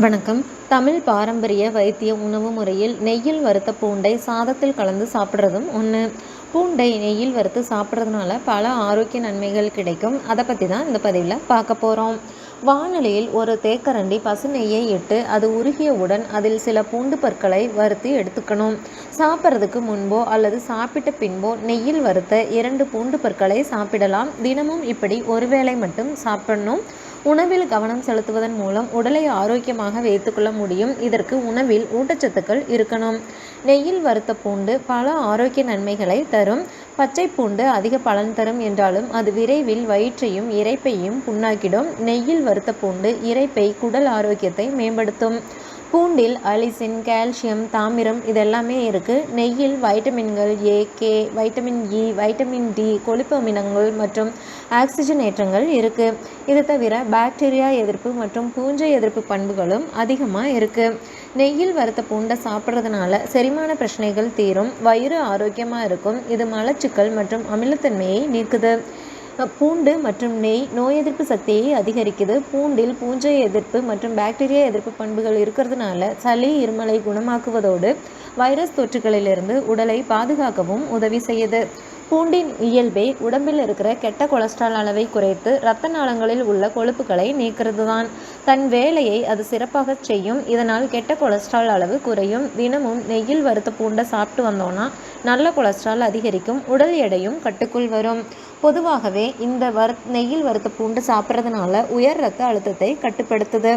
வணக்கம். தமிழ் பாரம்பரிய வைத்திய உணவு முறையில் நெய்யில் வறுத்த பூண்டை சாதத்தில் கலந்து சாப்பிட்றதும் ஒன்று பூண்டை நெய்யில் வறுத்து சாப்பிட்றதுனால பல ஆரோக்கிய நன்மைகள் கிடைக்கும். அதை பற்றி தான் இந்த பதிவில் பார்க்க போகிறோம் வானிலையில் ஒரு தேக்கரண்டி பசு நெய்யை இட்டு அது உருகியவுடன் அதில் சில பூண்டு பற்களை வறுத்து எடுத்துக்கணும். சாப்பிட்றதுக்கு முன்போ அல்லது சாப்பிட்ட பின்போ நெய்யில் வறுத்த இரண்டு பூண்டு பற்களை சாப்பிடலாம். தினமும் இப்படி ஒருவேளை மட்டும் சாப்பிடணும். உணவில் கவனம் செலுத்துவதன் மூலம் உடலை ஆரோக்கியமாக வைத்துக்கொள்ள முடியும். இதற்கு உணவில் ஊட்டச்சத்துக்கள் இருக்கணும். நெய்யில் வறுத்த பூண்டு பல ஆரோக்கிய நன்மைகளை தரும். பச்சை பூண்டு அதிக பலன் தரும் என்றாலும் அது விரைவில் வயிற்றையும் இரைப்பையும் புண்ணாக்கிடும். நெய்யில் வறுத்த பூண்டு இரைப்பை குடல் ஆரோக்கியத்தை மேம்படுத்தும். பூண்டில் அலிசின் கால்சியம் தாமிரம் இதெல்லாமே இருக்குது நெய்யில் வைட்டமின்கள் A K vitamin E vitamin D கொழுப்பு அமிலங்கள் மற்றும் ஆக்சிஜனேற்றங்கள் இருக்குது இது தவிர பாக்டீரியா எதிர்ப்பு மற்றும் பூஞ்சை எதிர்ப்பு பண்புகளும் அதிகமாக இருக்குது நெய்யில் வறுத்த பூண்டை சாப்பிட்றதுனால செரிமான பிரச்சனைகள் தீரும். வயிறு ஆரோக்கியமாக இருக்கும். இது மலச்சிக்கல் மற்றும் அமிலத்தன்மையை நீக்குது. பூண்டு மற்றும் நெய் நோய் எதிர்ப்பு சக்தியை அதிகரிக்குது. பூண்டில் பூஞ்சை எதிர்ப்பு மற்றும் பாக்டீரியா எதிர்ப்பு பண்புகள் இருக்கிறதுனால சளி இருமலை குணமாக்குவதோடு வைரஸ் தொற்றுகளிலிருந்து உடலை பாதுகாக்கவும் உதவி செய்யுது. பூண்டின் இயல்பே உடம்பில் இருக்கிற கெட்ட கொலஸ்ட்ரால் அளவை குறைத்து இரத்த நாளங்களில் உள்ள கொழுப்புகளை நீக்கிறது தான் தன் வேலையை அது சிறப்பாக செய்யும். இதனால் கெட்ட கொலஸ்ட்ரால் அளவு குறையும். தினமும் நெய்யில் வறுத்த பூண்டை சாப்பிட்டு வந்தோன்னா நல்ல கொலஸ்ட்ரால் அதிகரிக்கும். உடல் எடையும் கட்டுக்குள் வரும். பொதுவாகவே இந்த வறு நெய்யில் வறுத்த பூண்டு சாப்பிட்றதுனால உயர் ரத்த அழுத்தத்தை கட்டுப்படுத்துது.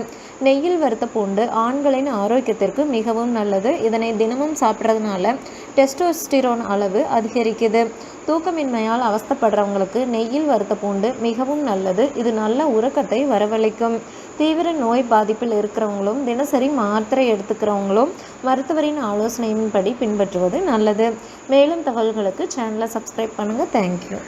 நெய்யில் வறுத்த பூண்டு ஆண்களின் ஆரோக்கியத்திற்கு மிகவும் நல்லது. இதனை தினமும் சாப்பிட்றதுனால டெஸ்டோஸ்டிரோன் அளவு அதிகரிக்குது. தூக்கமின்மையால் அவஸ்தப்படுறவங்களுக்கு நெய்யில் வறுத்த பூண்டு மிகவும் நல்லது. இது நல்ல உறக்கத்தை வரவழைக்கும். தீவிர நோய் பாதிப்பில் இருக்கிறவங்களும் தினசரி மாத்திரை எடுத்துக்கிறவங்களும் மருத்துவரின் ஆலோசனையின்படி பின்பற்றுவது நல்லது. மேலும் தகவல்களுக்கு சேனலை சப்ஸ்கிரைப் பண்ணுங்கள் தேங்க்யூ